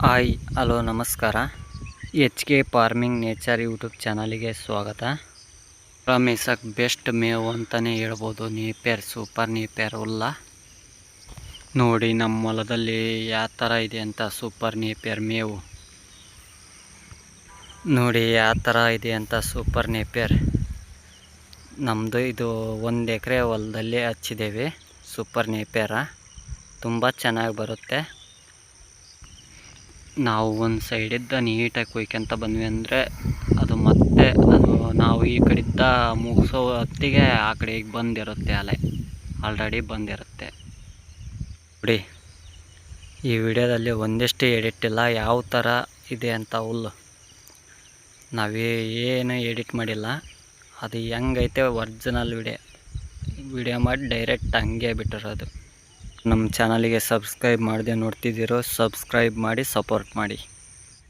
Hi, hello, ನಮಸ್ಕಾರ. H K farming nature YouTube ಚಾನಲಿಗೆ ಸ್ವಾಗತ. ಮೇಸಕ್ಕೆ best ಮೇವು ಅಂತಲೇ ಹೇಳ್ಬೋದು. ನೀಪೇರ್ ಸೂಪರ್ ನೀಪೇರ್ ಹುಲ್ಲ ನೋಡಿ ನಮ್ಮ ಹೊಲದಲ್ಲಿ ಯಾವ ಥರ ಇದೆ ಅಂತ ಸೂಪರ್ ನೀಪೇರ್ ಮೇವು. ನೋಡಿ, ಯಾವ ಥರ ಇದೆ ಅಂತ ಸೂಪರ್ ನೇಪೇರ್ ನಮ್ಮದು ಇದು ಒಂದು ಎಕರೆ ಹೊಲದಲ್ಲಿ ಹಚ್ಚಿದ್ದೇವೆ. ಸೂಪರ್ ನೇಪೇರ ತುಂಬ ಚೆನ್ನಾಗಿ ಬರುತ್ತೆ. ನಾವು ಒಂದು ಸೈಡಿದ್ದ ನೀಟಾಗಿ ಕೊಯ್ಕೊಂತ ಬಂದ್ವಿ ಅಂದರೆ ಅದು ಮತ್ತೆ ಅದು ನಾವು ಈ ಕಡೆಯಿಂದ ಮುಗಿಸೋ ಹೊತ್ತಿಗೆ ಆ ಕಡೆಗೆ ಬಂದಿರುತ್ತೆ ಅಲೆ. ಆಲ್ರೆಡಿ ಬಂದಿರುತ್ತೆ. ನೋಡಿ ಈ ವಿಡಿಯೋದಲ್ಲಿ ಒಂದಿಷ್ಟು ಎಡಿಟ್ ಇಲ್ಲ, ಯಾವ ಥರ ಇದೆ ಅಂತ ಹುಲ್ಲು. ನಾವೇ ಏನು ಎಡಿಟ್ ಮಾಡಿಲ್ಲ. ಅದು ಹೆಂಗೈತೆ ಒರ್ಜಿನಲ್ ವಿಡಿಯೋ ವಿಡಿಯೋ ಮಾಡಿ ಡೈರೆಕ್ಟ್ ಹಂಗೆ ಬಿಟ್ಟಿರೋದು. ನಮ್ಮ ಚಾನಲಿಗೆ ಸಬ್ಸ್ಕ್ರೈಬ್ ಮಾಡದೆ ನೋಡ್ತಿದ್ದೀರೋ ಸಬ್ಸ್ಕ್ರೈಬ್ ಮಾಡಿ ಸಪೋರ್ಟ್ ಮಾಡಿ.